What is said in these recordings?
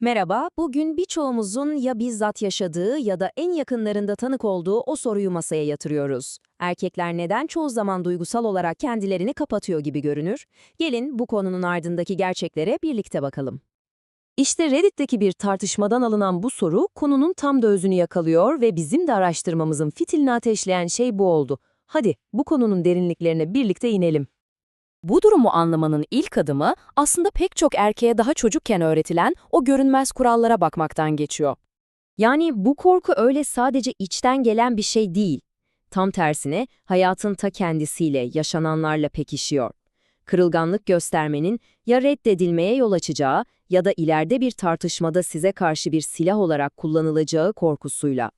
Merhaba, bugün birçoğumuzun ya bizzat yaşadığı ya da en yakınlarında tanık olduğu o soruyu masaya yatırıyoruz. Erkekler neden çoğu zaman duygusal olarak kendilerini kapatıyor gibi görünür? Gelin bu konunun ardındaki gerçeklere birlikte bakalım. İşte Reddit'teki bir tartışmadan alınan bu soru konunun tam da özünü yakalıyor ve bizim de araştırmamızın fitilini ateşleyen şey bu oldu. Hadi bu konunun derinliklerine birlikte inelim. Bu durumu anlamanın ilk adımı aslında pek çok erkeğe daha çocukken öğretilen o görünmez kurallara bakmaktan geçiyor. Yani bu korku öyle sadece içten gelen bir şey değil. Tam tersine hayatın ta kendisiyle, yaşananlarla pekişiyor. Kırılganlık göstermenin ya reddedilmeye yol açacağı ya da ileride bir tartışmada size karşı bir silah olarak kullanılacağı korkusuyla.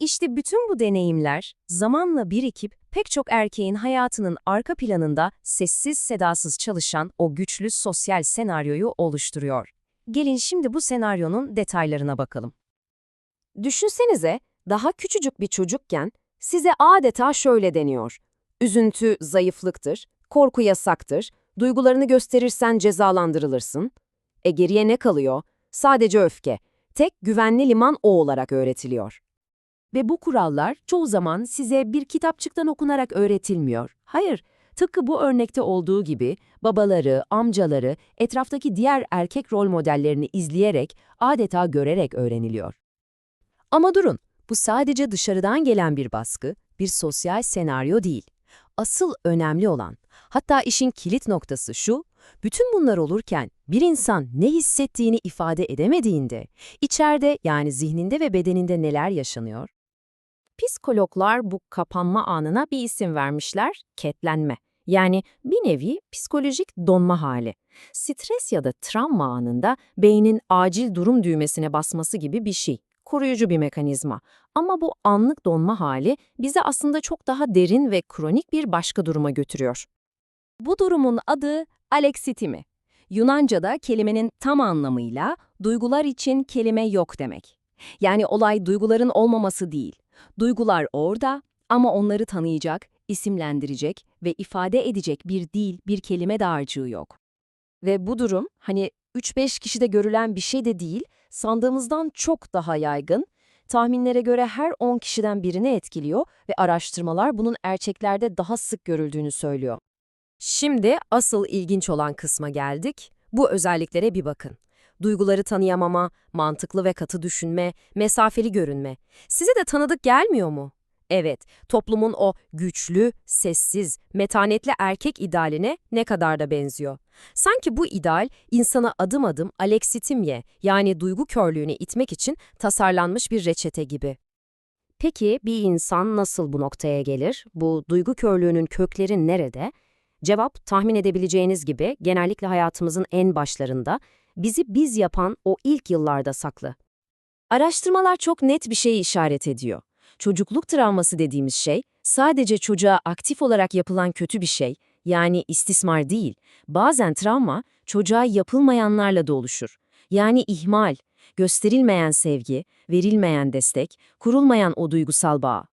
İşte bütün bu deneyimler zamanla birikip pek çok erkeğin hayatının arka planında sessiz sedasız çalışan o güçlü sosyal senaryoyu oluşturuyor. Gelin şimdi bu senaryonun detaylarına bakalım. Düşünsenize, daha küçücük bir çocukken size adeta şöyle deniyor. Üzüntü zayıflıktır, korku yasaktır, duygularını gösterirsen cezalandırılırsın. E geriye ne kalıyor? Sadece öfke. Tek güvenli liman o olarak öğretiliyor. Ve bu kurallar çoğu zaman size bir kitapçıktan okunarak öğretilmiyor. Hayır, tıpkı bu örnekte olduğu gibi babaları, amcaları, etraftaki diğer erkek rol modellerini izleyerek, adeta görerek öğreniliyor. Ama durun, bu sadece dışarıdan gelen bir baskı, bir sosyal senaryo değil. Asıl önemli olan, hatta işin kilit noktası şu, bütün bunlar olurken bir insan ne hissettiğini ifade edemediğinde, içeride yani zihninde ve bedeninde neler yaşanıyor? Psikologlar bu kapanma anına bir isim vermişler, ketlenme. Yani bir nevi psikolojik donma hali. Stres ya da travma anında beynin acil durum düğmesine basması gibi bir şey. Koruyucu bir mekanizma. Ama bu anlık donma hali bizi aslında çok daha derin ve kronik bir başka duruma götürüyor. Bu durumun adı aleksitimi. Yunanca'da kelimenin tam anlamıyla duygular için kelime yok demek. Yani olay duyguların olmaması değil. Duygular orada ama onları tanıyacak, isimlendirecek ve ifade edecek bir dil, bir kelime dağarcığı yok. Ve bu durum hani 3-5 kişide görülen bir şey de değil, sandığımızdan çok daha yaygın. Tahminlere göre her 10 kişiden birini etkiliyor ve araştırmalar bunun erkeklerde daha sık görüldüğünü söylüyor. Şimdi asıl ilginç olan kısma geldik. Bu özelliklere bir bakın. Duyguları tanıyamama, mantıklı ve katı düşünme, mesafeli görünme. Size de tanıdık gelmiyor mu? Evet, toplumun o güçlü, sessiz, metanetli erkek idealine ne kadar da benziyor. Sanki bu ideal insana adım adım aleksitimye yani duygu körlüğüne itmek için tasarlanmış bir reçete gibi. Peki bir insan nasıl bu noktaya gelir? Bu duygu körlüğünün kökleri nerede? Cevap tahmin edebileceğiniz gibi genellikle hayatımızın en başlarında bizi biz yapan o ilk yıllarda saklı. Araştırmalar çok net bir şeyi işaret ediyor. Çocukluk travması dediğimiz şey sadece çocuğa aktif olarak yapılan kötü bir şey, yani istismar değil. Bazen travma çocuğa yapılmayanlarla da oluşur. Yani ihmal, gösterilmeyen sevgi, verilmeyen destek, kurulmayan o duygusal bağ.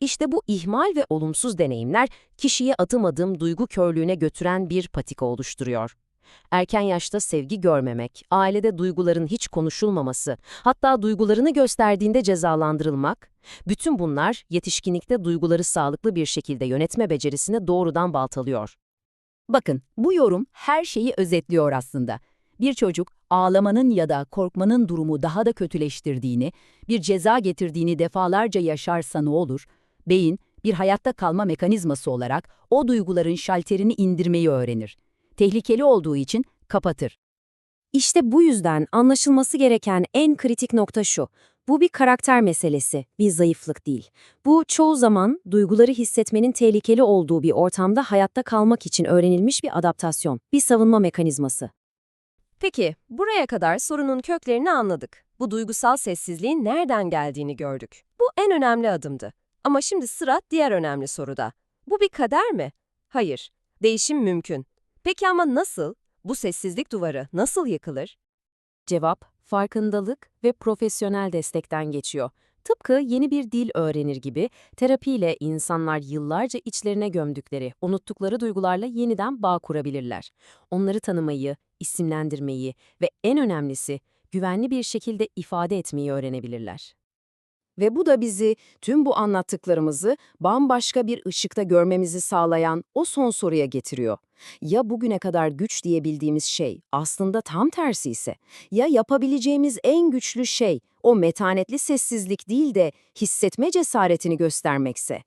İşte bu ihmal ve olumsuz deneyimler kişiye adım adım duygu körlüğüne götüren bir patika oluşturuyor. Erken yaşta sevgi görmemek, ailede duyguların hiç konuşulmaması, hatta duygularını gösterdiğinde cezalandırılmak, bütün bunlar yetişkinlikte duyguları sağlıklı bir şekilde yönetme becerisini doğrudan baltalıyor. Bakın, bu yorum her şeyi özetliyor aslında. Bir çocuk ağlamanın ya da korkmanın durumu daha da kötüleştirdiğini, bir ceza getirdiğini defalarca yaşarsa ne olur? Beyin, bir hayatta kalma mekanizması olarak o duyguların şalterini indirmeyi öğrenir tehlikeli olduğu için kapatır. İşte bu yüzden anlaşılması gereken en kritik nokta şu. Bu bir karakter meselesi, bir zayıflık değil. Bu çoğu zaman duyguları hissetmenin tehlikeli olduğu bir ortamda hayatta kalmak için öğrenilmiş bir adaptasyon, bir savunma mekanizması. Peki, buraya kadar sorunun köklerini anladık. Bu duygusal sessizliğin nereden geldiğini gördük. Bu en önemli adımdı. Ama şimdi sıra diğer önemli soruda. Bu bir kader mi? Hayır. Değişim mümkün. Peki ama nasıl? Bu sessizlik duvarı nasıl yıkılır? Cevap, farkındalık ve profesyonel destekten geçiyor. Tıpkı yeni bir dil öğrenir gibi terapiyle insanlar yıllarca içlerine gömdükleri, unuttukları duygularla yeniden bağ kurabilirler. Onları tanımayı, isimlendirmeyi ve en önemlisi güvenli bir şekilde ifade etmeyi öğrenebilirler. Ve bu da bizi tüm bu anlattıklarımızı bambaşka bir ışıkta görmemizi sağlayan o son soruya getiriyor. Ya bugüne kadar güç diyebildiğimiz şey aslında tam tersi ise? Ya yapabileceğimiz en güçlü şey o metanetli sessizlik değil de hissetme cesaretini göstermekse?